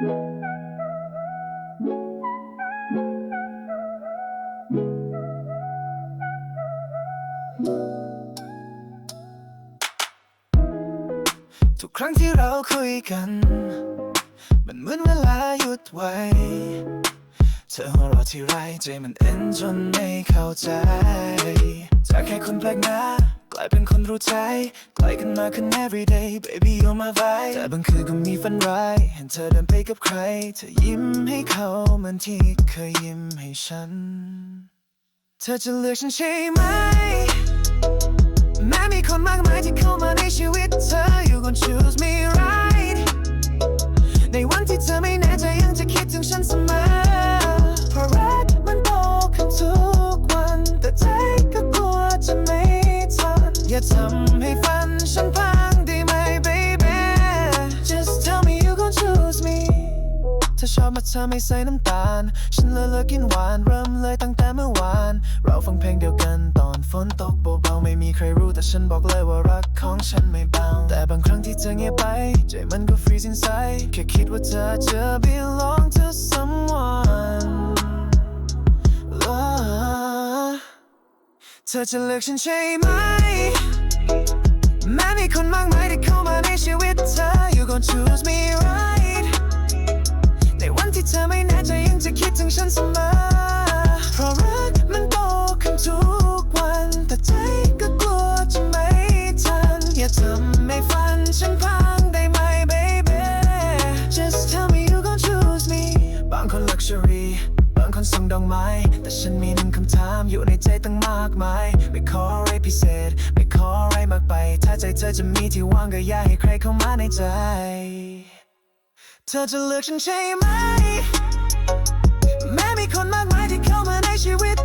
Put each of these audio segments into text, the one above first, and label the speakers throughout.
Speaker 1: ทุกครั้งที่เราคุยกัน มันเหมือนเวลาหยุดไว้ เธอหัวเราะที่ไรใจมันเอ็นจนไม่เข้าใจ จากแค่คนแปลกหน้า ลายเป็นคนรู้ใจใกล้กันมากขึ้น everyday baby you're my vibe แต่บางคืนก็มีฝันร้ายเห็นเธอเดินไปกับใคร เธอยิ้มให้เขาเหมือนที่เคยยิ้มให้ฉัน เธอจะเลือกฉันใช่ไหม แม้มีคนมากมายที่เข้ามาในชีวิตเธอ you gon' choose me right ในวันที่เธอไม่ ทำให้ฝันฉันพังได้ไหม baby just tell me you gon' choose me เธอชอบมาเธอไม่ใส่น้ำตาล ฉันเลยเลิกกินหวานเริ่มเลยตั้งแต่เมื่อวาน เราฟังเพลงเดียวกันตอนฝนตกเบาๆไม่มีใครรู้แต่ฉันบอกเลยว่ารักของฉันไม่เบา แต่บางครั้งที่เธอเงียบไป ใจมันก็ freeze inside แค่คิดว่าเธอจะ belong to someone เธอจะเลือกฉันใช่ไหม ฉันเสมอเพราะรักมันโตขึ้นทุกวัน แต่ใจก็กลัวจะไม่ทัน อย่าทำให้ฝันฉันพังได้ไหม baby just tell me you gon' choose me บางคน luxury บางคนส่งดอกไม้ แต่ฉันมีหนึ่งคำถามอยู่ในใจตั้งมากมาย ไม่ขออะไรพิเศษ ไม่ขออะไรมากไป ถ้าใจเธอจะมีที่ว่างก็อย่าให้ใครเข้ามาในใจ เธอจะเลือกฉันใช่ไหม ม้มีคนมากมายที่เข้ามาในชีวิต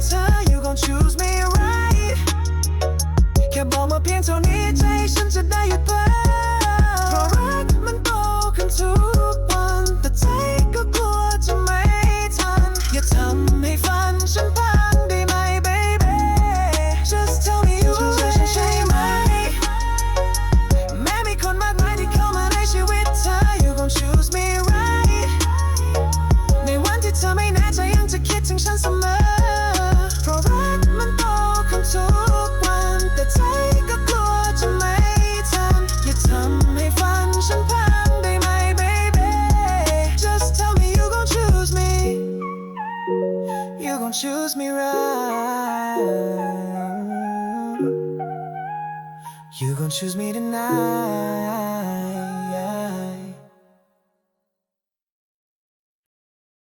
Speaker 1: you gon' choose me tonight